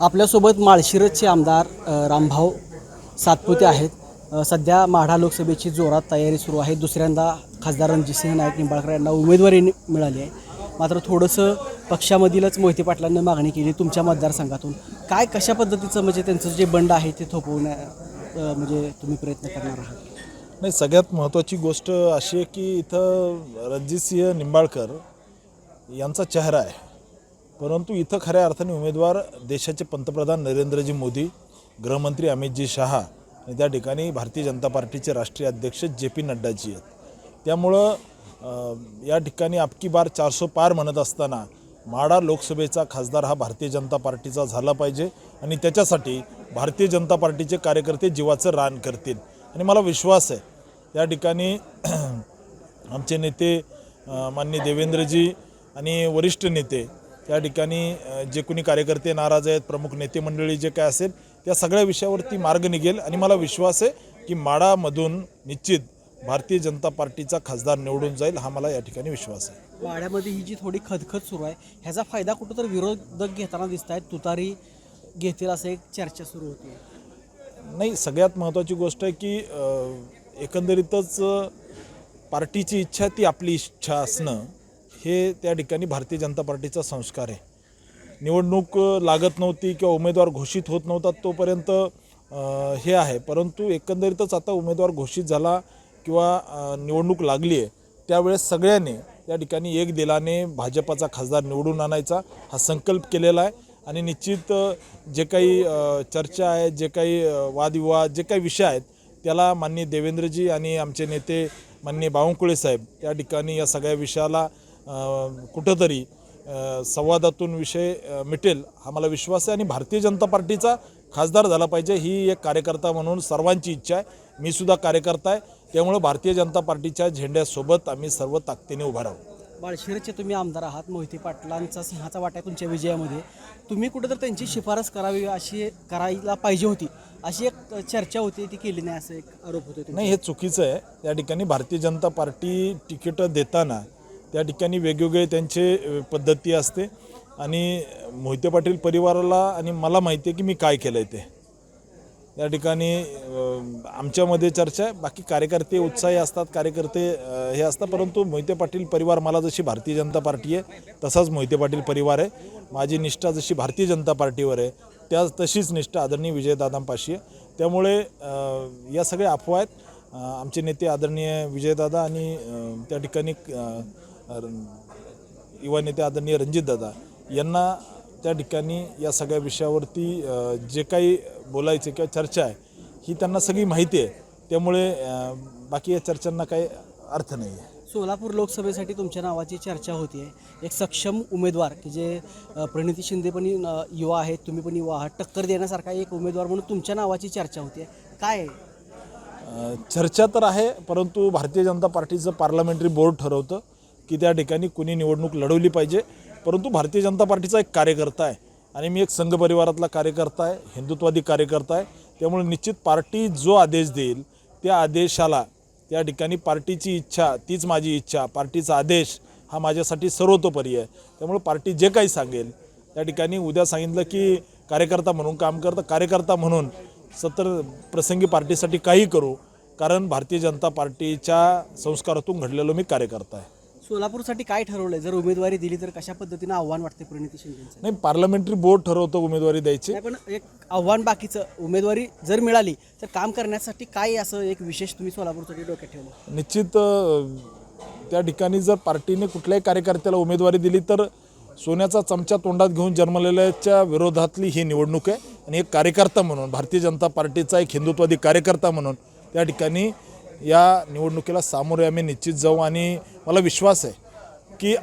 आपल्यासोबत माळशिरसचे आमदार रामभाऊ सातपुते आहेत. सध्या माढा लोकसभेची जोरात तयारी सुरू आहे. दुसऱ्यांदा खासदार रणजितसिंह नाईक निंबाळकर यांना उमेदवारी मिळाली आहे. मात्र थोडंसं पक्षामधीलच मोहिते पाटलांनी मागणी केली तुमच्या मतदारसंघातून. काय कशा पद्धतीचं म्हणजे त्यांचं जे बंड आहे ते थोपवण्या म्हणजे तुम्ही प्रयत्न करणार आहात? नाही सगळ्यात महत्त्वाची गोष्ट अशी आहे की इथं रणजितसिंह निंबाळकर यांचा चेहरा आहे. परंतु इथं खऱ्या अर्थाने उमेदवार देशाचे पंतप्रधान नरेंद्रजी मोदी गृहमंत्री अमितजी शहा आणि त्या ठिकाणी भारतीय जनता पार्टीचे राष्ट्रीय अध्यक्ष जे पी नड्डाजी आहेत. त्यामुळं या ठिकाणी आपकी बार चारसो पार म्हणत असताना माडा लोकसभेचा खासदार हा भारतीय जनता पार्टीचा झाला पाहिजे आणि त्याच्यासाठी भारतीय जनता पार्टीचे कार्यकर्ते जीवाचं रान करतील. आणि मला विश्वास आहे या ठिकाणी आमचे नेते माननीय देवेंद्रजी आणि वरिष्ठ नेते त्या ठिकाणी जे कोणी कार्यकर्ते नाराज आहेत प्रमुख नेते मंडळी जे काय असेल त्या सगळ्या विषयावरती मार्ग निघेल. आणि मला विश्वास आहे की माडामधून निश्चित भारतीय जनता पार्टीचा खासदार निवडून जाईल हा मला या ठिकाणी विश्वास आहे. वाड्यामध्ये ही जी थोडी खदखद सुरू आहे ह्याचा फायदा कुठंतरी विरोधक घेताना दिसत आहेत तुतारी घेतील असं एक चर्चा सुरू होती. नाही सगळ्यात महत्त्वाची गोष्ट आहे की एकंदरीतच पार्टीची इच्छा ती आपली इच्छा असणं हे त्या ठिकाणी भारतीय जनता पार्टीचा संस्कार आहे. निवडणूक लागत नव्हती किंवा उमेदवार घोषित होत नव्हता तोपर्यंत हे आहे. परंतु एकंदरीतच आता उमेदवार घोषित झाला किंवा निवडणूक लागली आहे त्यावेळेस सगळ्यांनी त्या ठिकाणी एक दिलाने भाजपाचा खासदार निवडून आणायचा हा संकल्प केलेला आहे. आणि निश्चित जे काही चर्चा आहे जे काही वादविवाद जे काही विषय आहेत त्याला माननीय देवेंद्रजी आणि आमचे नेते माननीय बावनकुळे साहेब त्या ठिकाणी या सगळ्या विषयाला कुठंतरी संवादातून विषय मिटेल हा मला विश्वास आहे आणि भारतीय जनता पार्टीचा खासदार झाला पाहिजे ही एक कार्यकर्ता म्हणून सर्वांची इच्छा आहे. मी सुद्धा कार्यकर्ता आहे. त्यामुळं भारतीय जनता पार्टीच्या झेंड्यासोबत आम्ही सर्व ताकदीने उभा राहू. बाळशिरसचे तुम्ही आमदार आहात मोहिते पाटलांचा सिंहाचा वाटा आहे तुमच्या विजयामध्ये. तुम्ही कुठं तर त्यांची शिफारस करावी अशी करायला पाहिजे होती. अशी एक चर्चा होती ती केली नाही असं एक आरोप होतो. नाही हे चुकीचं आहे. त्या ठिकाणी भारतीय जनता पार्टी तिकीटं देताना त्या ठिकाणी वेगवेगळे त्यांचे पद्धती असते. आणि मोहिते पाटील परिवाराला आणि मला माहिती आहे की मी काय केलं आहे ते. त्या ठिकाणी आमच्यामध्ये चर्चा आहे. बाकी कार्यकर्ते उत्साही असतात कार्यकर्ते हे असतात. परंतु मोहिते पाटील परिवार मला जशी भारतीय जनता पार्टी आहे तसाच मोहिते पाटील परिवार आहे. माझी निष्ठा जशी भारतीय जनता पार्टीवर आहे त्या तशीच निष्ठा आदरणीय विजयदादांपाशी आहे. त्यामुळे या सगळ्या अफवा आहेत. आमचे नेते आदरणीय विजयदादा आणि त्या ठिकाणी युवा नेते आदरणीय रणजितदादा यांना त्या ठिकाणी या सगळ्या विषयावरती जे काही बोलायचे किंवा चर्चा आहे ही त्यांना सगळी माहिती आहे. त्यामुळे बाकी या चर्चांना काही अर्थ नाही आहे. सोलापूर लोकसभेसाठी तुमच्या नावाची चर्चा होती आहे एक सक्षम उमेदवार की जे प्रणिती शिंदे पण युवा आहेत तुम्ही पण युवा आहात टक्कर देण्यासारखा एक उमेदवार म्हणून तुमच्या नावाची चर्चा होती आहे? काय चर्चा तर आहे परंतु भारतीय जनता पार्टीचं पार्लमेंटरी बोर्ड ठरवतं. की त्या ठिकाणी कुणी निवडणूक लढवली पाहिजे. परंतु भारतीय जनता पार्टीचा एक कार्यकर्ता आहे आणि मी एक संघ परिवारातला कार्यकर्ता आहे हिंदुत्वादी कार्यकर्ता आहे. त्यामुळे निश्चित पार्टी जो आदेश देईल त्या आदेशाला त्या ठिकाणी पार्टीची इच्छा तीच माझी इच्छा पार्टीचा आदेश हा माझ्यासाठी सर्वतोपरी आहे. त्यामुळे पार्टी जे काही सांगेल त्या ठिकाणी उद्या सांगितलं की कार्यकर्ता म्हणून काम करतं कार्यकर्ता म्हणून सतर प्रसंगी पार्टीसाठी काही करू कारण भारतीय जनता पार्टीच्या संस्कारातून घडलेलो मी कार्यकर्ता आहे. सोलापूरसाठी काय ठरवलंय? जर उमेदवारी दिली तर कशा पद्धतीनं आव्हान वाटते प्रणिती शिंदेचं? नाही पार्लमेंटरी बोर्ड ठरवतं उमेदवारी द्यायची. पण एक आव्हान बाकीचं उमेदवारी जर मिळाली तर काम करण्यासाठी काय असं एक विशेष तुम्ही सोलापूरसाठी डोक्यात ठेवलं? निश्चित त्या ठिकाणी जर पार्टीने कुठल्याही कार्यकर्त्याला उमेदवारी दिली तर सोन्याचा चमचा तोंडात घेऊन जन्मलेल्याच्या विरोधातली ही निवडणूक आहे. आणि एक कार्यकर्ता म्हणून भारतीय जनता पार्टीचा एक हिंदुत्वादी कार्यकर्ता म्हणून त्या ठिकाणी या निवडणुकीला सामोरे आम्ही निश्चित जाऊ आणि मला विश्वास आहे की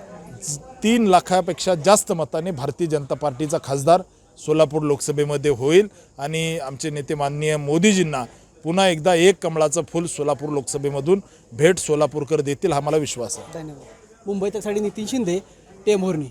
तीन लाखापेक्षा जास्त मताने भारतीय जनता पार्टीचा खासदार सोलापूर लोकसभेमध्ये होईल आणि आमचे नेते माननीय मोदीजींना पुन्हा एकदा एक कमळाचं फूल सोलापूर लोकसभेमधून भेट सोलापूरकर देतील हा मला विश्वास आहे. धन्यवाद. मुंबई तकसाठी नितीन शिंदे टेंभुर्णी